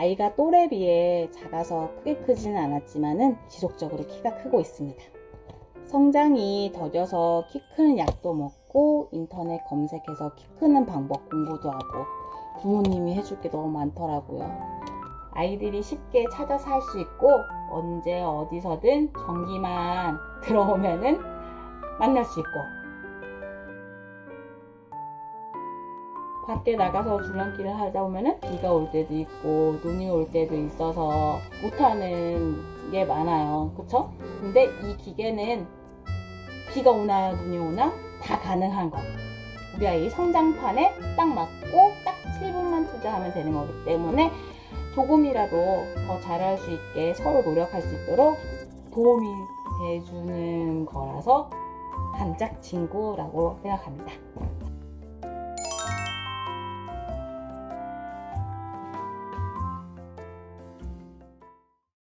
아이가 또래 비해 작아서 크게 크지는 않았지만은 지속적으로 키가 크고 있습니다. 성장이 더뎌서 키 크는 약도 먹고 인터넷 검색해서 키 크는 방법 공부도 하고 부모님이 해줄 게 너무 많더라고요. 아이들이 쉽게 찾아서 할 수 있고 언제 어디서든 전기만 들어오면은 만날 수 있고 밖에 나가서 줄넘기를 하다 보면은 비가 올 때도 있고 눈이 올 때도 있어서 못하는 게 많아요. 그쵸? 근데 이 기계는 비가 오나 눈이 오나 다 가능한 거. 우리 아이 성장판에 딱 맞고 딱 7분만 투자하면 되는 거기 때문에 조금이라도 더 잘할 수 있게 서로 노력할 수 있도록 도움이 돼주는 거라서 반짝 친구라고 생각합니다.